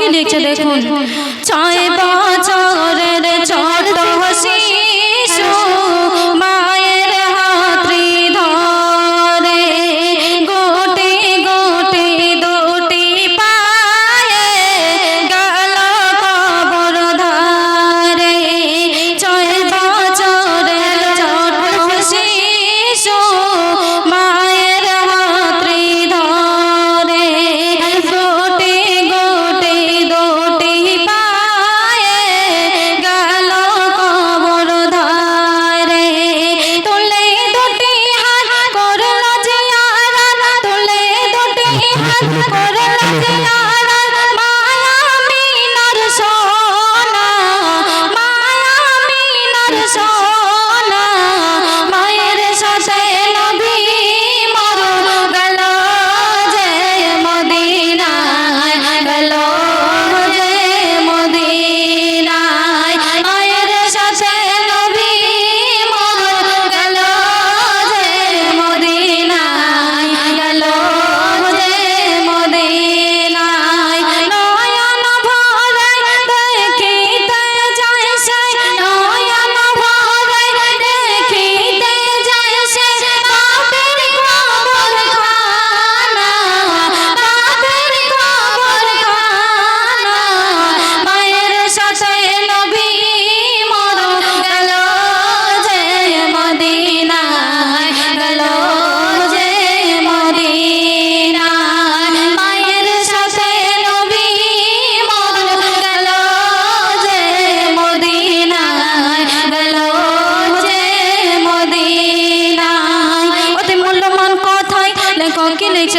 কি লিখছে দেখুন ছয় বছরের ছোট হাসি।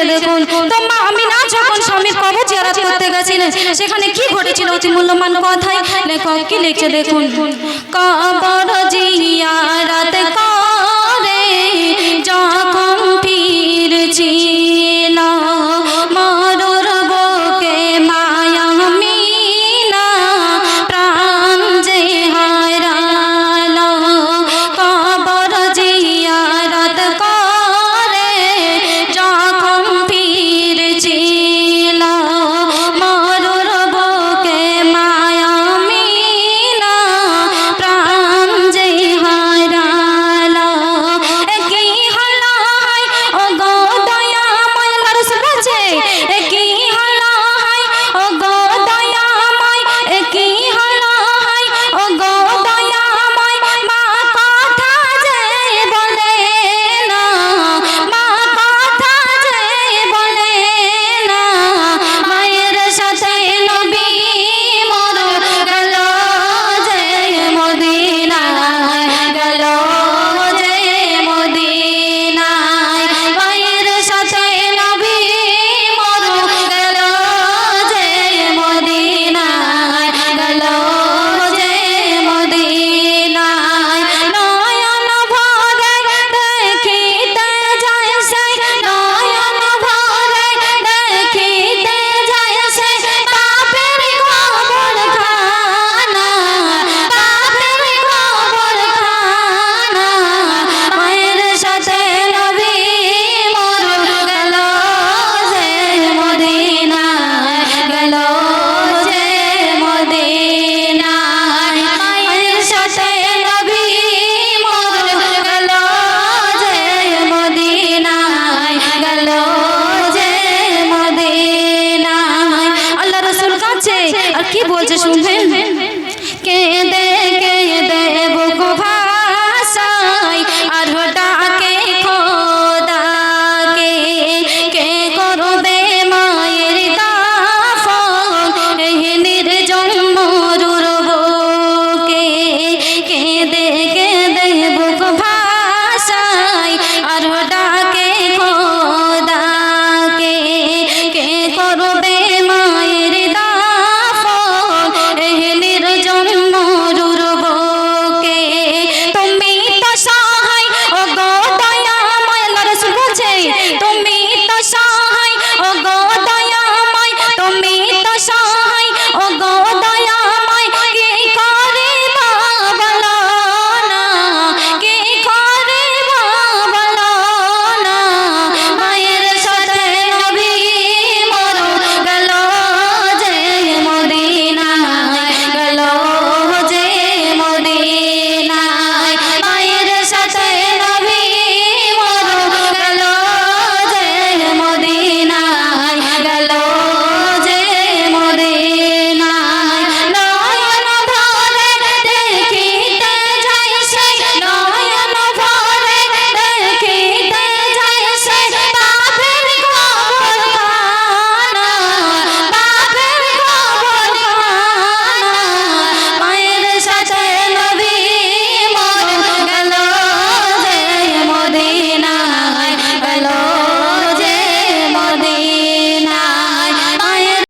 করেছেন তো মা আমিনা যখন স্বামীর কবর জিয়ারাত করতে গেছিলেন সেখানে কি ঘটেছিল অতি মূল্যবান কথায় লেখক কি লিখছে দেখুন? কবর জিয়ারাত কর করবে